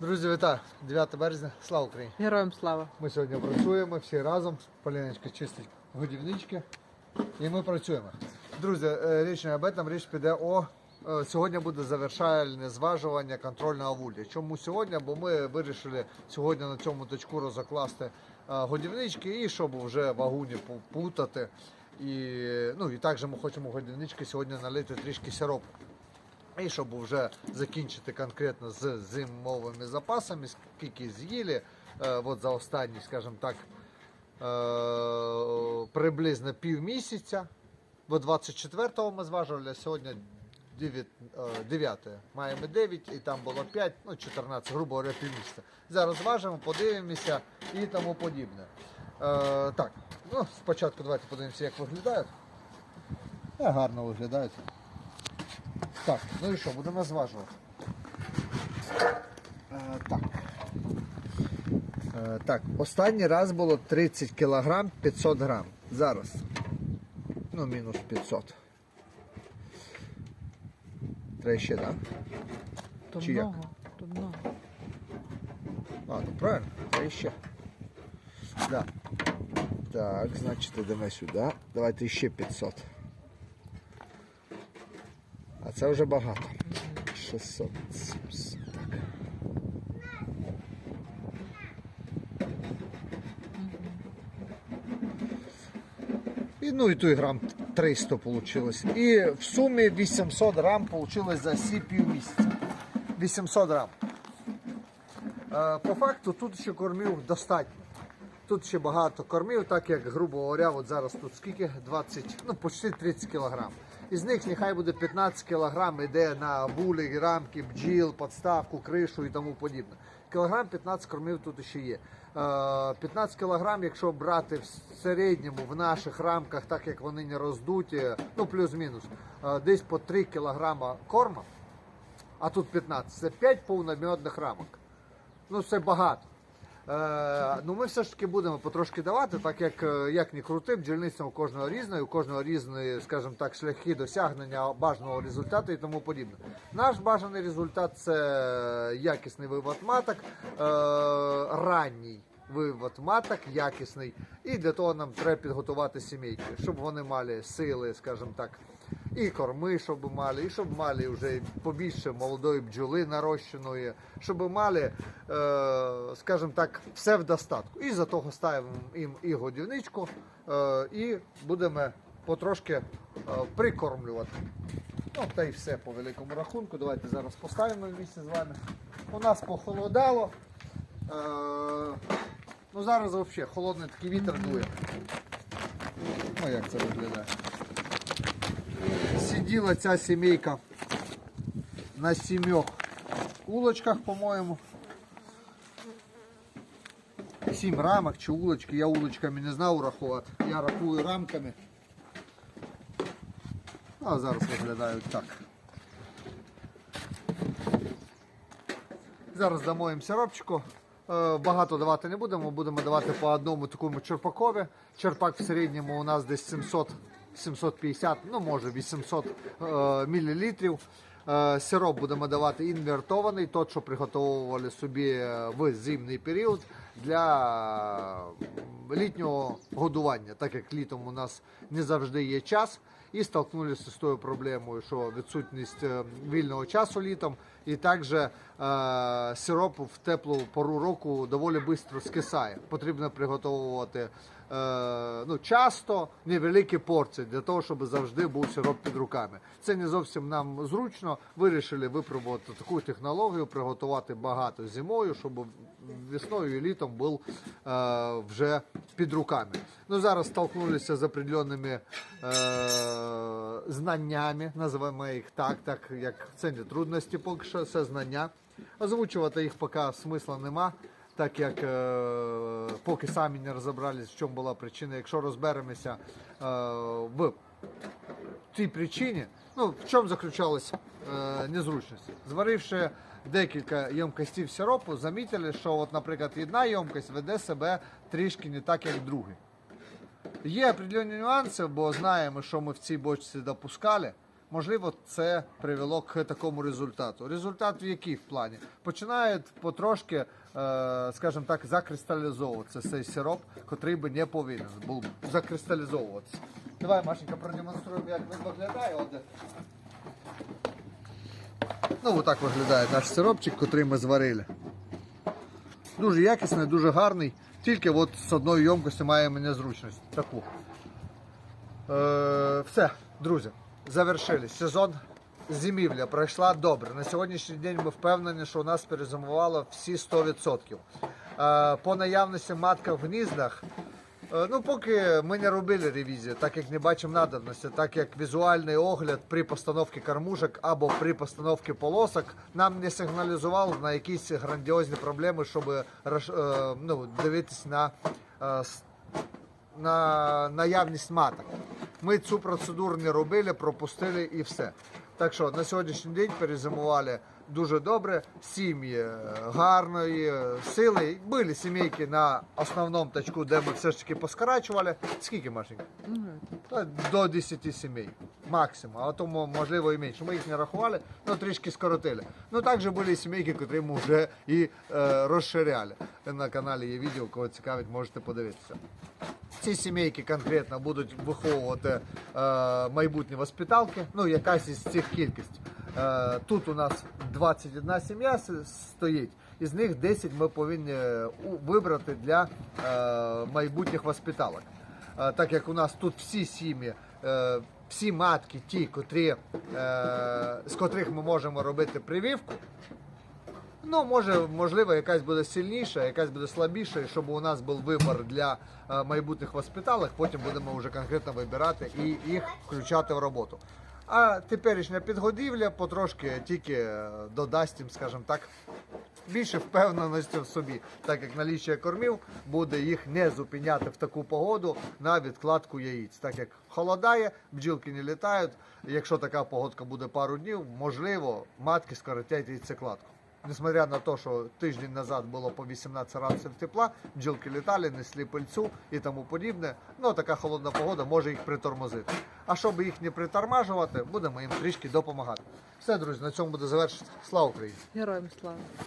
Друзі, вітаю! 9 березня, слава Україні! Героям слава. Ми сьогодні працюємо всі разом. Поліночка чистить годівнички. І ми працюємо. Друзі, е, річ не об этом, річ піде о. е, Сьогодні буде завершальне зважування контрольного вулля. Чому сьогодні? Бо ми вирішили сьогодні на цьому точку розкласти е, годівнички і щоб вже вагуні попутати. І, ну, і також ми хочемо годівнички сьогодні налити трішки сиропу. І щоб вже закінчити конкретно з зимовими запасами, скільки з'їли, е, от за останні, скажімо так, е, приблизно півмісяця. Бо 24-го ми зважували, а сьогодні 9, е, 9. Маємо 9 і там було 5, ну 14, грубо говоря, півмісяця. Зараз зважимо, подивимося і тому подібне. Е, так, ну спочатку давайте подивимося, як виглядають. Е, гарно виглядають. Так, ну і що, будемо зважувати. Е, так. Е, так, останній раз було 30 кг 500 грам. Зараз. Ну, мінус 500. Треба ще, так? То Чи як? много, то много. А, ну правильно, треба ще. Да. Так, значить, йдемо сюди. Давайте ще 500. А це вже багато. 600, 700. Так. І, ну і той грам 300 вийшло. І в сумі 800 грам вийшло за всі півмісяця. 800 грам. Е, По факту тут ще кормів достатньо. Тут ще багато кормів, так як, грубо говоря, от зараз тут скільки? 20, ну почти 30 кг. Із них нехай буде 15 кг йде на булі, рамки, бджіл, подставку, кришу і тому подібне. Кілограм 15 кормів тут ще є. Е, 15 кг, якщо брати в середньому в наших рамках, так як вони не роздуті, ну плюс-мінус, е, десь по 3 кг корма, а тут 15, це 5 повномідних рамок. Ну, це багато. Е, ну, ми все ж таки будемо потрошки давати, так як е, як ні крути, бджільниця у кожного різне, у кожного різні, скажімо так, шляхи досягнення бажаного результату і тому подібне. Наш бажаний результат це якісний вивод маток, е, ранній вивод маток, якісний. І для того нам треба підготувати сімейки, щоб вони мали сили, скажімо так. І корми, щоб мали, і щоб мали вже побільше молодої бджоли нарощеної, щоб мали, е, скажімо так, все в достатку. І за того ставимо їм і годівничку, е, і будемо потрошки е, прикормлювати. Ну, та й все по великому рахунку. Давайте зараз поставимо місце з вами. У нас похолодало. Ну зараз взагалі холодний такий вітер дує. Ну як це виглядає? Сиділа ця сімейка на сімьох улочках, по-моєму. Сім рамок чи улочки, я улочками не знав рахувати. Я рахую рамками. А зараз виглядають так. Зараз дамо їм. Е, Багато давати не будемо, будемо давати по одному такому черпакові. Черпак в середньому у нас десь 700, 750, ну може 800 е. Е, Сироп будемо давати інвертований, той, що приготовували собі е, в зимний період для літнього годування, так як літом у нас не завжди є час. І столкнулися з тою проблемою, що відсутність е, вільного часу літом, і також е, сироп в теплу пору року доволі швидко скисає. Потрібно приготовувати е, ну, часто невеликі порції для того, щоб завжди був сироп під руками. Це не зовсім нам зручно. Вирішили випробувати таку технологію, приготувати багато зимою, щоб весною і літом був е, вже під руками. Ну зараз столкнулися з определеними е, знаннями, називаємо їх так, так як це не трудності, поки що це знання. Озвучувати їх поки смисла нема. Так як е, поки самі не розібрались, в чому була причина. Якщо розберемося е, в цій причині, ну в чому заключалася е, незручність? Зваривши декілька ємкостей сиропу, замітили, що, от, наприклад, одна ємкость веде себе трішки не так, як друга. Є определенні нюанси, бо знаємо, що ми в цій бочці допускали. Можливо, це привело к такому результату. Результат в який в плані? Починають потрошки, е, скажімо так, закристалізовуватися цей сироп, котрий би не повинен був закристалізовуватися. Давай, Машенька, продемонструємо, як він виглядає. Ну, отак виглядає наш сиропчик, котрий ми зварили. Дуже якісний, дуже гарний. Тільки от з одної ємкості маємо незручність. Таку. Е, все, друзі, завершили. Сезон зимівля пройшла добре. На сьогоднішній день ми впевнені, що у нас перезимувало всі 100%. Е, по наявності матка в гніздах. е, Ну, поки ми не робили ревізію, так як не бачимо надобності, так як візуальний огляд при постановці кормушок або при постановці полосок нам не сигналізував на якісь грандіозні проблеми, щоб е, ну, дивитись на на наявність маток. Ми цю процедуру не робили, пропустили і все. Так що на сьогоднішній день перезимували дуже добре. Сім'ї е, гарної е, сили. Були сімейки на основному точку, де ми все ж таки поскорачували. Скільки Машенька? Ну, До 10 сімей. Максимум, а тому можливо і менше. Ми їх не рахували, але трішки скоротили. Ну також були сімейки, котрі ми вже і е, розширяли. На каналі є відео, кого цікавить, можете подивитися. Ці сімейки конкретно будуть виховувати е, майбутні воспиталки. Ну, якась із цих кількість. Е, тут у нас 21 сім'я стоїть. Із них 10 ми повинні е, вибрати для е, майбутніх воспиталок. Е, так як у нас тут всі сім'ї, е, всі матки, ті, котрі, е, з котрих ми можемо робити прививку, Ну, може, можливо, якась буде сильніша, якась буде слабіша, і щоб у нас був вибір для е, майбутніх воспиталок, потім будемо вже конкретно вибирати і їх включати в роботу. А теперішня підгодівля потрошки тільки е, додасть їм, скажімо так, більше впевненості в собі, так як наліччя кормів буде їх не зупиняти в таку погоду на відкладку яїць. Так як холодає, бджілки не літають. Якщо така погодка буде пару днів, можливо, матки скоротять яйцекладку. Несмотря на те, що тиждень назад було по 18 градусів тепла, бджілки літали, несли пильцю і тому подібне. Ну така холодна погода може їх притормозити. А щоб їх не притормажувати, будемо їм трішки допомагати. Все, друзі, на цьому буде завершити. Слава Україні! Героям слава.